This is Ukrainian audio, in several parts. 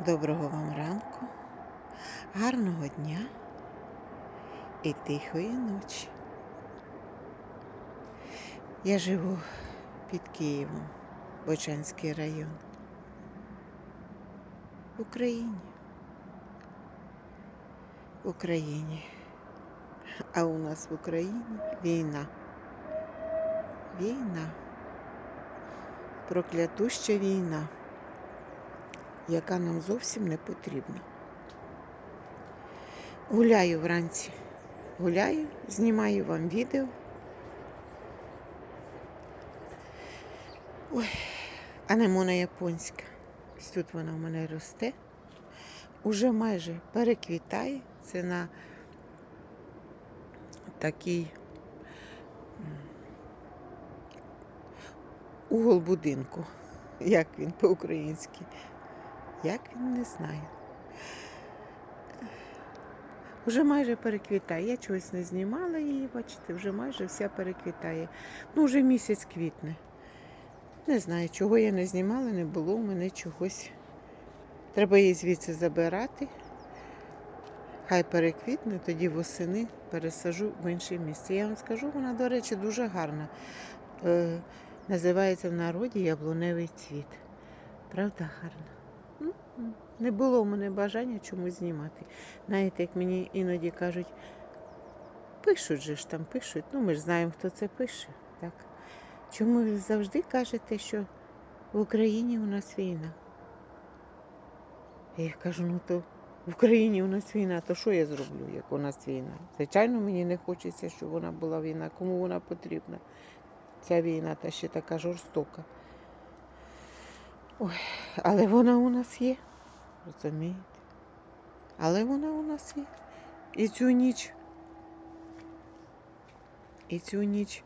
Доброго вам ранку, гарного дня і тихої ночі. Я живу під Києвом, Бочанський район. В Україні. В Україні. А у нас в Україні війна. Війна. Проклятуща війна яка нам зовсім не потрібна. Гуляю вранці, гуляю, знімаю вам відео. Ой, анемона японська. Ось тут вона в мене росте. Уже майже переквітає. Це на такий угол будинку. Як він по-українськи? Як він не знаю. Вже майже переквітає. Я чогось не знімала її, бачите, вже майже вся переквітає. Ну, вже місяць квітне. Не знаю, чого я не знімала, не було в мене чогось. Треба її звідси забирати. Хай переквітне, тоді восени пересажу в інше місце. Я вам скажу, вона, до речі, дуже гарна. Е, називається в народі яблуневий цвіт. Правда, гарна. Не було в мене бажання чомусь знімати. Знаєте, як мені іноді кажуть, пишуть же ж там, пишуть. Ну, ми ж знаємо, хто це пише. Так? Чому ви завжди кажете, що в Україні у нас війна? Я кажу, ну то в Україні у нас війна, то що я зроблю, як у нас війна? Звичайно, мені не хочеться, щоб вона була війна. Кому вона потрібна? Ця війна та ще така жорстока. Ой, але вона у нас є, розумієте? Але вона у нас є. І цю ніч, і цю ніч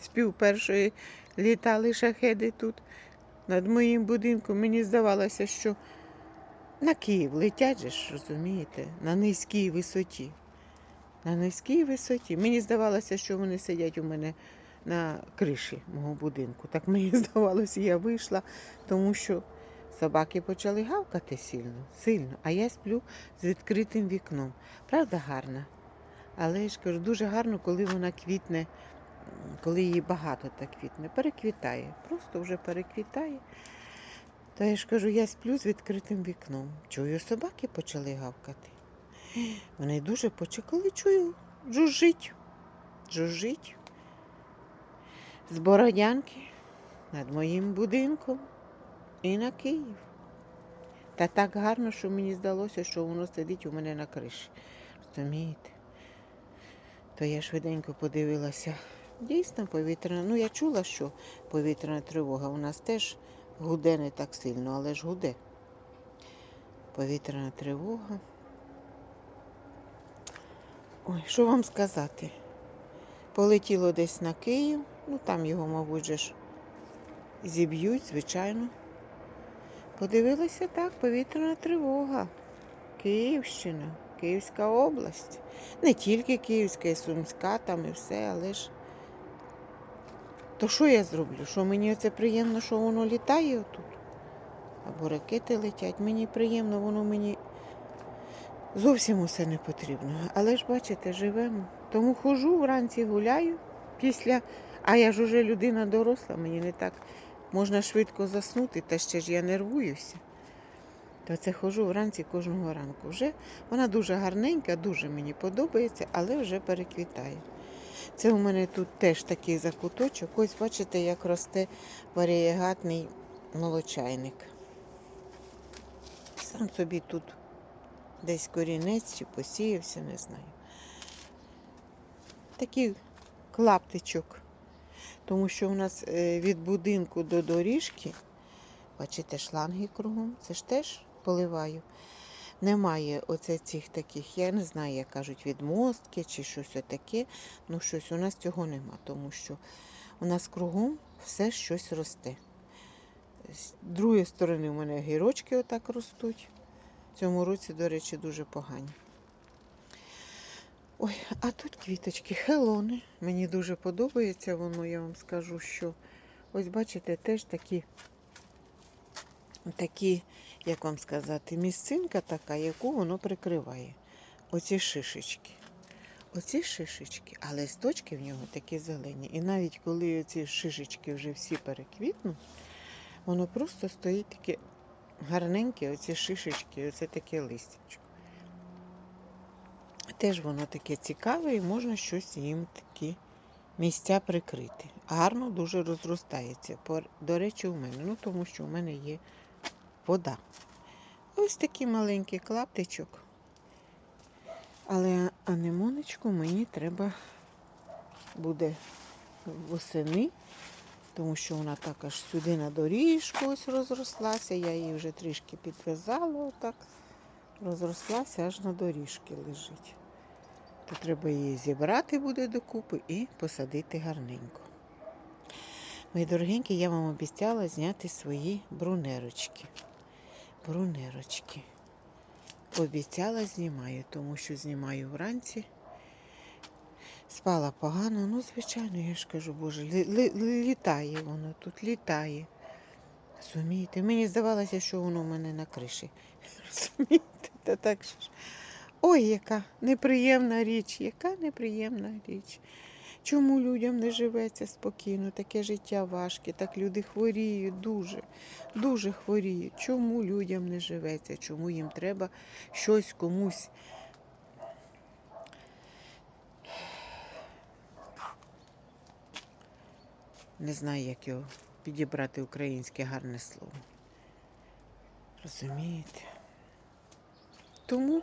з пів першої літали шахеди тут над моїм будинком. Мені здавалося, що на Київ летять же ж, розумієте, на низькій висоті. На низькій висоті. Мені здавалося, що вони сидять у мене на криші мого будинку. Так мені здавалося, я вийшла, тому що собаки почали гавкати сильно, сильно, а я сплю з відкритим вікном. Правда, гарна? Але я ж кажу, дуже гарно, коли вона квітне, коли її багато так квітне. Переквітає, просто вже переквітає. То я ж кажу, я сплю з відкритим вікном. Чую, собаки почали гавкати. Вони дуже почали, коли чую, жужжить, жужжить з Бородянки над моїм будинком і на Київ. Та так гарно, що мені здалося, що воно сидить у мене на криші. Розумієте? То я швиденько подивилася. Дійсно, повітряна. Ну, я чула, що повітряна тривога у нас теж гуде не так сильно, але ж гуде. Повітряна тривога. Ой, що вам сказати? Полетіло десь на Київ, ну там його, мабуть, же ж зіб'ють, звичайно. Подивилася так, повітряна тривога. Київщина, Київська область. Не тільки Київська, і Сумська там і все, але ж. То що я зроблю? Що мені це приємно, що воно літає отут? Або ракети летять. Мені приємно, воно мені зовсім усе не потрібно. Але ж бачите, живемо. Тому хожу, вранці гуляю після, а я ж уже людина доросла, мені не так можна швидко заснути, та ще ж я нервуюся. То це хожу вранці кожного ранку. Вже вона дуже гарненька, дуже мені подобається, але вже переквітає. Це у мене тут теж такий закуточок. Ось бачите, як росте варієгатний молочайник. Сам собі тут десь корінець чи посіявся, не знаю. Такий клаптичок. Тому що у нас е, від будинку до доріжки, бачите, шланги кругом, це ж теж поливаю. Немає оце цих таких, я не знаю, як кажуть, відмостки чи щось отаке. Ну, щось у нас цього нема, тому що у нас кругом все щось росте. З другої сторони у мене гірочки отак ростуть. В цьому році, до речі, дуже погані. Ой, а тут квіточки, хелони. Мені дуже подобається воно, я вам скажу, що ось бачите, теж такі такі, як вам сказати, місцинка така, яку воно прикриває. Оці шишечки. Оці шишечки, а листочки в нього такі зелені. І навіть коли ці шишечки вже всі переквітнуть, воно просто стоїть таке гарненьке, оці шишечки, оце таке листячко. Теж воно таке цікаве і можна щось їм такі місця прикрити. Гарно дуже розростається. До речі, у мене, ну тому що у мене є вода. Ось такий маленький клаптичок. Але анемоночку мені треба буде восени, тому що вона також сюди на доріжку ось розрослася. Я її вже трішки підв'язала, отак. Розрослася, аж на доріжки лежить. То треба її зібрати буде докупи і посадити гарненько. Мої дорогенькі, я вам обіцяла зняти свої брунерочки. Брунерочки. Обіцяла, знімаю, тому що знімаю вранці. Спала погано, ну, звичайно, я ж кажу, Боже, лі- лі- літає воно тут, літає. Розумієте? Мені здавалося, що воно в мене на криші. Розумієте? Та так що ж. Ой, яка неприємна річ, яка неприємна річ. Чому людям не живеться спокійно, таке життя важке, так люди хворіють дуже, дуже хворіють. Чому людям не живеться? Чому їм треба щось комусь? Не знаю, як його підібрати українське гарне слово. Розумієте? Тому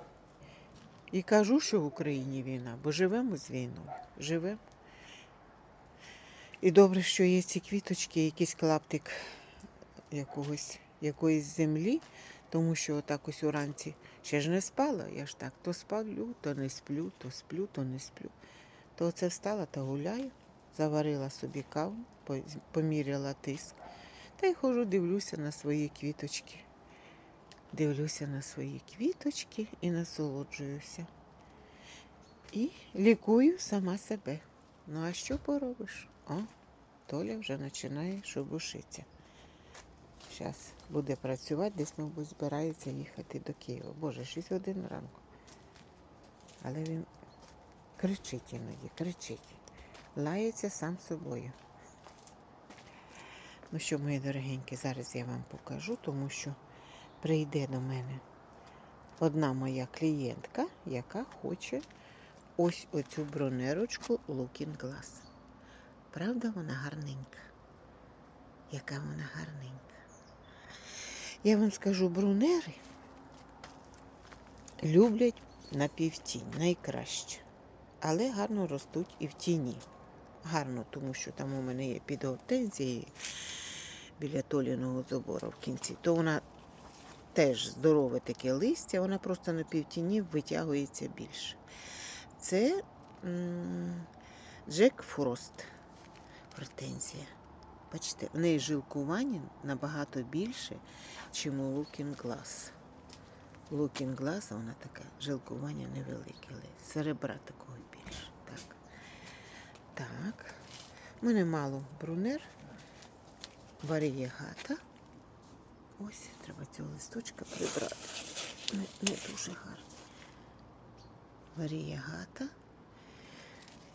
і кажу, що в Україні війна, бо живемо з війною. Живемо. І добре, що є ці квіточки, якийсь клаптик якогось, якоїсь землі, тому що отак ось уранці ще ж не спала. Я ж так то спалю, то не сплю, то сплю, то не сплю. То оце встала та гуляю, заварила собі каву, поміряла тиск. Та й хожу, дивлюся на свої квіточки. Дивлюся на свої квіточки і насолоджуюся. І лікую сама себе. Ну а що поробиш? О, Толя вже починає шебушитися. Зараз буде працювати, десь, мабуть, збирається їхати до Києва. Боже, 6 годин ранку. Але він кричить іноді, кричить. Лається сам собою. Ну що, мої дорогенькі, зараз я вам покажу, тому що прийде до мене одна моя клієнтка, яка хоче ось оцю бронерочку Looking Glass. Правда, вона гарненька? Яка вона гарненька. Я вам скажу, брунери люблять на півтінь найкраще. Але гарно ростуть і в тіні. Гарно, тому що там у мене є під біля толіного забору в кінці, то вона теж здорове таке листя, вона просто на півтіні витягується більше. Це Джек Фрост гортензія. Бачите, в неї жилкування набагато більше, ніж у Looking Glass. Looking Glass вона така жилкування невелике, але серебра такого більше. Так. Так. У мене мало брунер, варієгата. Ось, треба цього листочка прибрати. Не, не дуже гарно. Варієгата.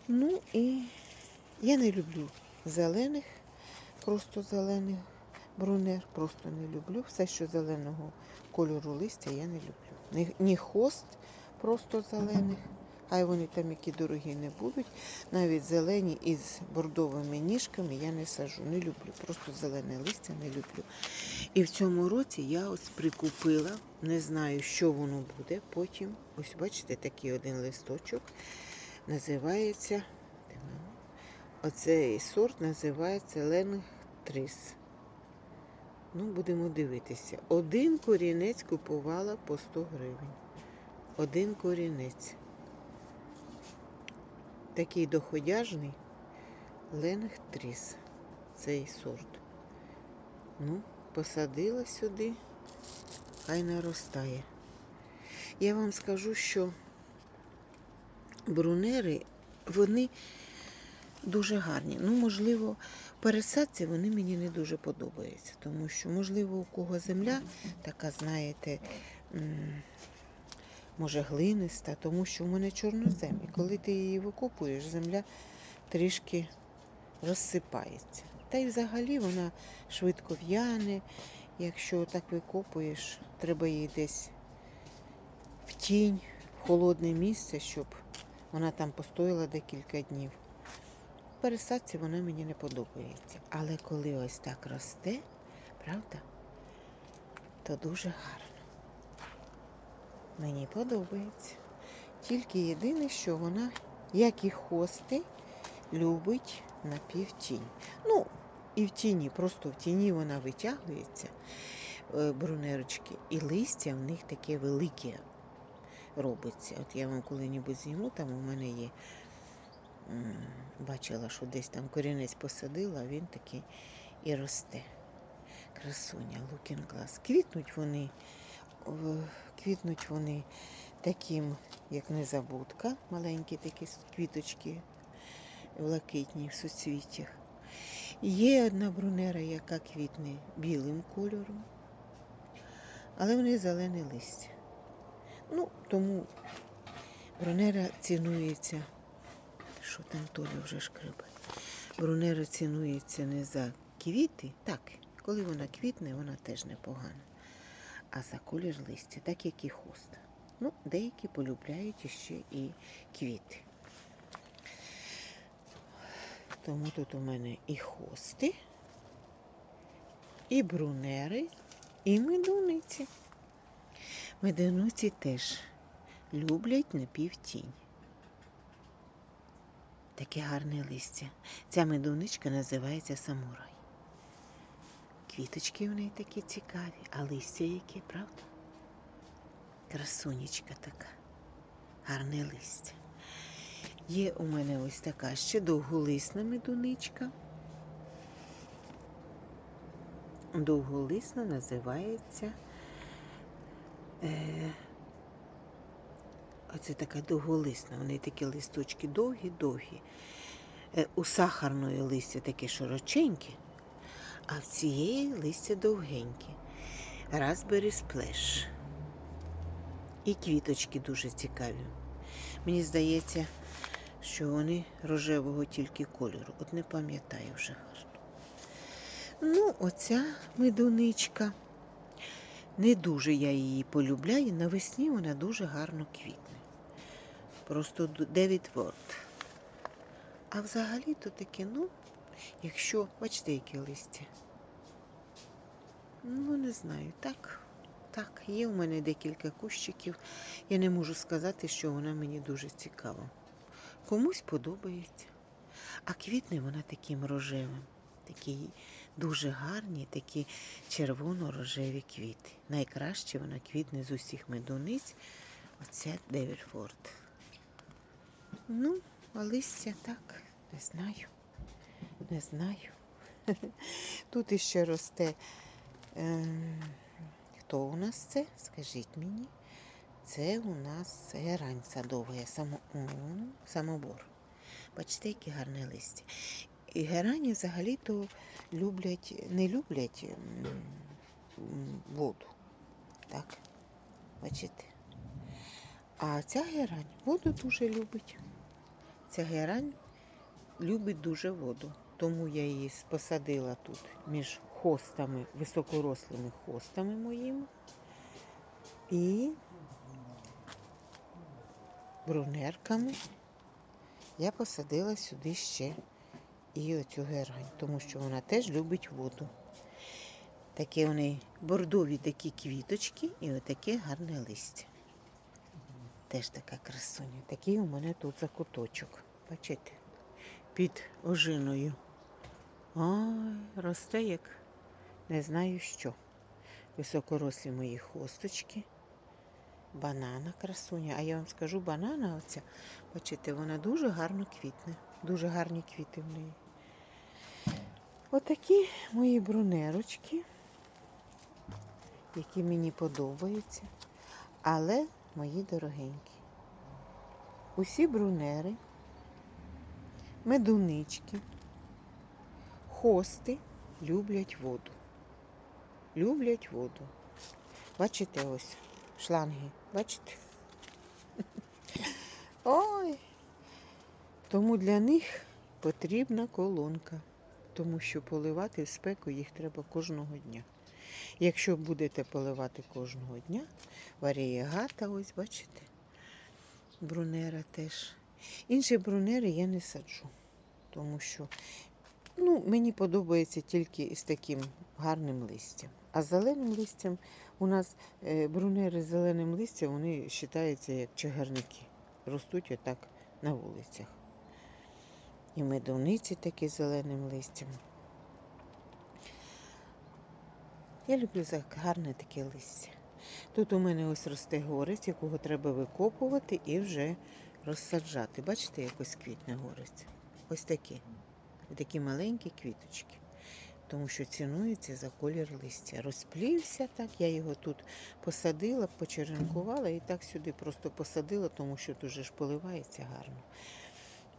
Ну і я не люблю зелених, просто зелених брунер, просто не люблю. Все, що зеленого кольору листя, я не люблю. Ні, ні хост просто зелених, хай вони там які дорогі не будуть. Навіть зелені із бордовими ніжками я не сажу. Не люблю. Просто зелене листя не люблю. І в цьому році я ось прикупила, не знаю, що воно буде потім. Ось бачите, такий один листочок. Називається. Оцей сорт називається Ленгтрис. Ну, будемо дивитися. Один корінець купувала по 100 гривень. Один корінець. Такий доходяжний Ленгтрис. Цей сорт. Ну, посадила сюди, хай наростає. Я вам скажу, що брунери, вони дуже гарні. Ну, можливо, пересадці вони мені не дуже подобаються, тому що, можливо, у кого земля така, знаєте, може глиниста, тому що в мене чорнозем. І коли ти її викопуєш, земля трішки розсипається. Та й взагалі вона швидко в'яне. Якщо так викопуєш, треба її десь в тінь, в холодне місце, щоб вона там постояла декілька днів. Пересадці вона мені не подобається. Але коли ось так росте, правда, то дуже гарно. Мені подобається. Тільки єдине, що вона, як і хости, любить напівтінь. Ну, і в тіні, просто в тіні вона витягується, е, брунерочки, і листя в них таке велике робиться. От я вам коли-небудь зніму, там у мене є. Бачила, що десь там корінець посадила, він такий і росте. Красуня, лукін клас. Квітнуть вони, квітнуть вони таким, як незабудка, маленькі такі квіточки блакитні в суцвіттях. Є одна брунера, яка квітне білим кольором, але в неї зелене листя. Ну, тому брунера цінується. Що там Толя вже шкребе? Брунера цінується не за квіти, так, коли вона квітне, вона теж непогана. А за колір листя, так як і хоста. Ну, деякі полюбляють іще і квіти. Тому тут у мене і хости, і брунери, і медуниці. Медуниці теж люблять напівтінь. Таке гарне листя. Ця медуничка називається самурай. Квіточки в неї такі цікаві, а листя яке, правда? Красунечка така. Гарне листя. Є у мене ось така ще довголисна медуничка. Довголисна називається. Е, оце така довголисна. Вони такі листочки довгі-довгі. Е, у сахарної листя таке широченьке, а в цієї листя довгеньке. Raspberry Splash. І квіточки дуже цікаві. Мені здається, що вони рожевого тільки кольору. От не пам'ятаю вже гарно. Ну, оця медуничка. Не дуже я її полюбляю. Навесні вона дуже гарно квітне. Просто Девід Ворд. А взагалі то таке, ну, якщо, бачите, яке листя. Ну, не знаю, так. Так, є у мене декілька кущиків. Я не можу сказати, що вона мені дуже цікава. Комусь подобається. А квітне вона таким рожевим. Такі дуже гарні, такі червоно-рожеві квіти. Найкраще вона квітне з усіх медуниць. Оця Девільфорд. Ну, а листя так, не знаю. Не знаю. Тут іще росте. Ем, хто у нас це? Скажіть мені. Це у нас герань садова, само, самобор. Бачите, яке гарне листя. І герані взагалі-то люблять, не люблять воду. Так, бачите? А ця герань воду дуже любить. Ця герань любить дуже воду. Тому я її посадила тут між хостами, високорослими хостами моїми. І брунерками я посадила сюди ще і оцю герань, тому що вона теж любить воду. Такі вони бордові такі квіточки і отаке гарне листя. Теж така красуня. Такий у мене тут закуточок. Бачите? Під ожиною. Ой, росте як не знаю що. Високорослі мої хосточки. Банана красуня. А я вам скажу, банана оця, бачите, вона дуже гарно квітне. Дуже гарні квіти в неї. Отакі мої брунерочки, які мені подобаються. Але мої дорогенькі. Усі брунери медунички, хости люблять воду. Люблять воду. Бачите ось шланги, бачите? Ой. Тому для них потрібна колонка, тому що поливати в спеку їх треба кожного дня. Якщо будете поливати кожного дня, варієгата, ось бачите, брунера теж. Інші брунери я не саджу, тому що ну, мені подобається тільки з таким гарним листям. А зеленим листям у нас е, брунери з зеленим листям вони вважаються як чагарники. Ростуть отак на вулицях. І медовниці такі з зеленим листям. Я люблю за гарне таке листя. Тут у мене ось росте горець, якого треба викопувати і вже розсаджати. Бачите, якось квітне горець? Ось такі. Такі маленькі квіточки. Тому що цінується за колір листя. Розплівся так, я його тут посадила, почеренкувала і так сюди просто посадила, тому що тут же ж поливається гарно.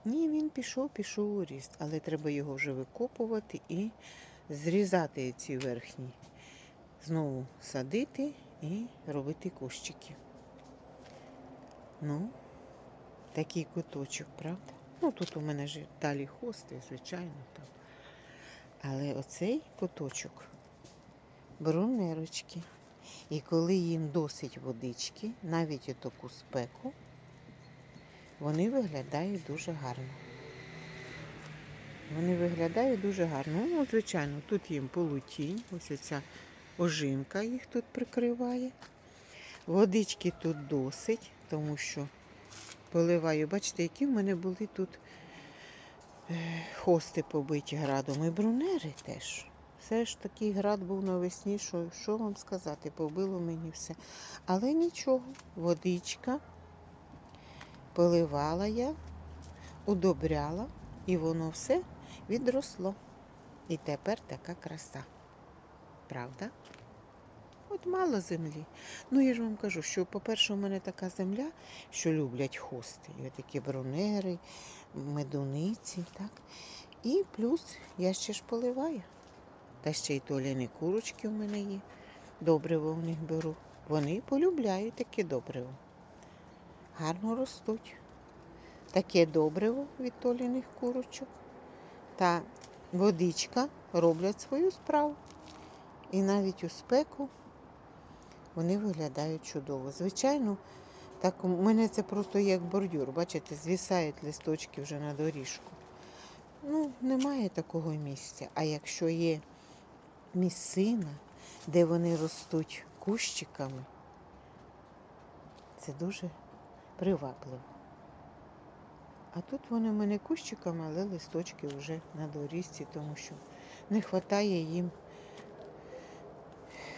Ні, він пішов, пішов у ріст, але треба його вже викопувати і зрізати ці верхні. Знову садити і робити кущики. Ну, такий куточок, правда? Ну, тут у мене ж далі хости, звичайно, там. Але оцей куточок брунерочки. І коли їм досить водички, навіть у таку спеку, вони виглядають дуже гарно. Вони виглядають дуже гарно. Ну, звичайно, тут їм полутінь, ось оця ожимка їх тут прикриває. Водички тут досить, тому що поливаю. Бачите, які в мене були тут е, хости побиті градом. І брунери теж. Все ж такий град був навесні, що, що вам сказати, побило мені все. Але нічого, водичка, поливала я, удобряла, і воно все відросло. І тепер така краса. Правда? От мало землі. Ну, я ж вам кажу, що, по-перше, у мене така земля, що люблять хости. І такі брунери, медуниці, так. І плюс я ще ж поливаю. Та ще й толяні курочки у мене є. Добриво в них беру. Вони полюбляють таке добриво. Гарно ростуть. Таке добриво від толяних курочок. Та водичка роблять свою справу. І навіть у спеку вони виглядають чудово. Звичайно, так у мене це просто як бордюр. Бачите, звісають листочки вже на доріжку. Ну, немає такого місця. А якщо є місцина, де вони ростуть кущиками, це дуже привабливо. А тут вони в мене кущиками, але листочки вже на доріжці, тому що не вистачає їм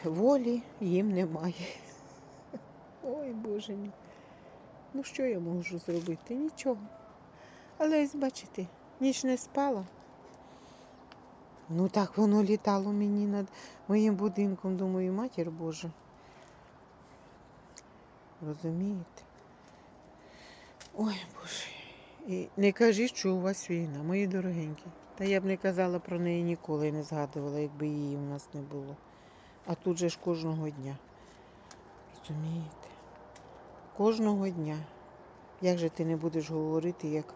волі їм немає. Ой, Боже мій. Ну що я можу зробити? Нічого. Але ось бачите, ніч не спала. Ну так воно літало мені над моїм будинком, думаю, матір Божа. Розумієте? Ой, Боже. І не кажіть, що у вас війна, мої дорогенькі. Та я б не казала про неї ніколи, і не згадувала, якби її у нас не було. А тут же ж кожного дня. Розумієте? Кожного дня. Як же ти не будеш говорити, як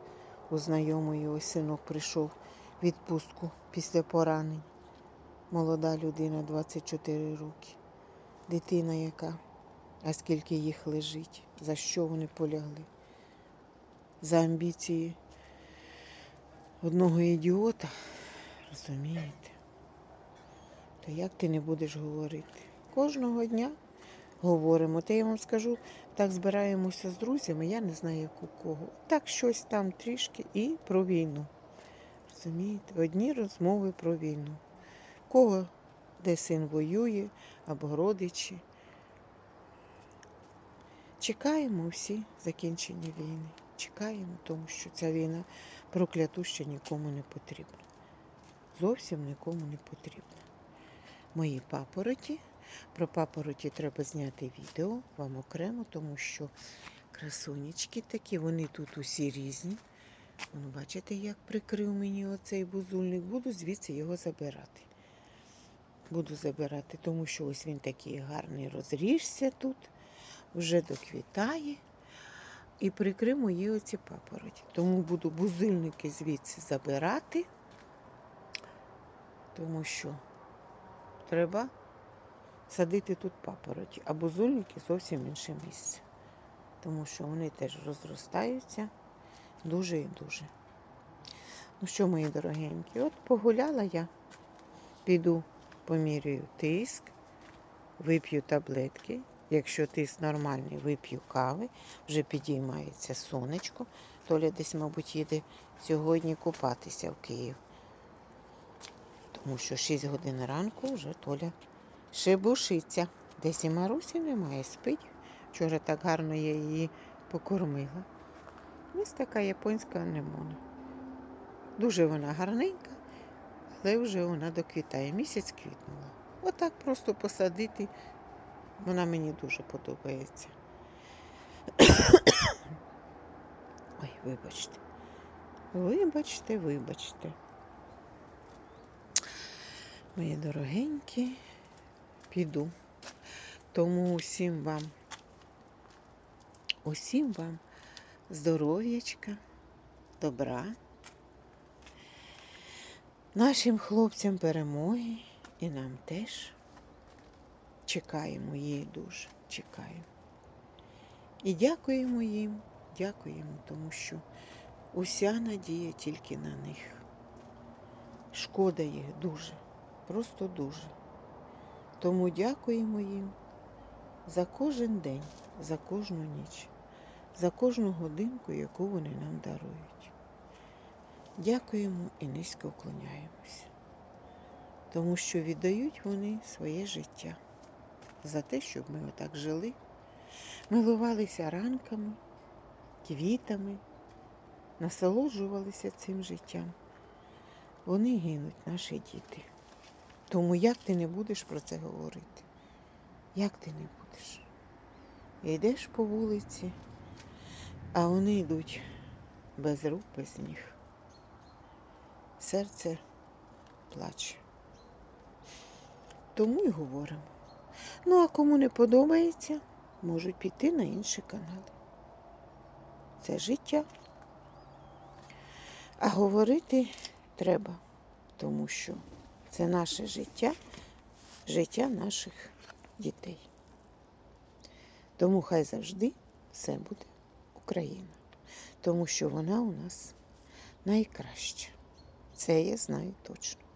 у знайомої ось синок прийшов відпустку після поранень. Молода людина, 24 роки. Дитина яка, а скільки їх лежить, за що вони полягли? За амбіції одного ідіота, розумієте? То як ти не будеш говорити? Кожного дня говоримо. Та я вам скажу, так збираємося з друзями, я не знаю, як у кого. Так щось там трішки і про війну. Розумієте? Одні розмови про війну. Кого де син воює або родичі. Чекаємо всі закінчення війни. Чекаємо, тому що ця війна проклятуща нікому не потрібна. Зовсім нікому не потрібна. Мої папороті. Про папороті треба зняти відео вам окремо, тому що красунечки такі, вони тут усі різні. Ну, бачите, як прикрив мені оцей бузульник. Буду звідси його забирати. Буду забирати, тому що ось він такий гарний розріжся тут, вже доквітає. І прикрив мої оці папороті. Тому буду бузильники звідси забирати, тому що треба садити тут папороті, а бузульники зовсім інше місце. Тому що вони теж розростаються дуже і дуже. Ну що, мої дорогенькі, от погуляла я, піду поміряю тиск, вип'ю таблетки. Якщо тиск нормальний, вип'ю кави, вже підіймається сонечко. Толя десь, мабуть, їде сьогодні купатися в Київ. Тому що 6 годин ранку вже Толя шебушиться. Десь і Марусі немає, спить. Вчора так гарно я її покормила. Ось така японська анемона. Дуже вона гарненька, але вже вона доквітає. Місяць квітнула. Отак просто посадити. Вона мені дуже подобається. Ой, вибачте. Вибачте, вибачте. Мої дорогенькі, піду. Тому усім вам, усім вам здоров'ячка, добра, нашим хлопцям перемоги і нам теж чекаємо її дуже, чекаємо. І дякуємо їм, дякуємо, тому що уся надія тільки на них. Шкода їх дуже, просто дуже. Тому дякуємо їм за кожен день, за кожну ніч, за кожну годинку, яку вони нам дарують. Дякуємо і низько вклоняємося, тому що віддають вони своє життя за те, щоб ми отак жили, милувалися ранками, квітами, насолоджувалися цим життям. Вони гинуть, наші діти. Тому як ти не будеш про це говорити? Як ти не будеш? Йдеш по вулиці, а вони йдуть без рук, без ніг. Серце плаче. Тому й говоримо. Ну, а кому не подобається, можуть піти на інші канали. Це життя. А говорити треба, тому що це наше життя, життя наших дітей. Тому хай завжди все буде Україна, тому що вона у нас найкраща. Це я знаю точно.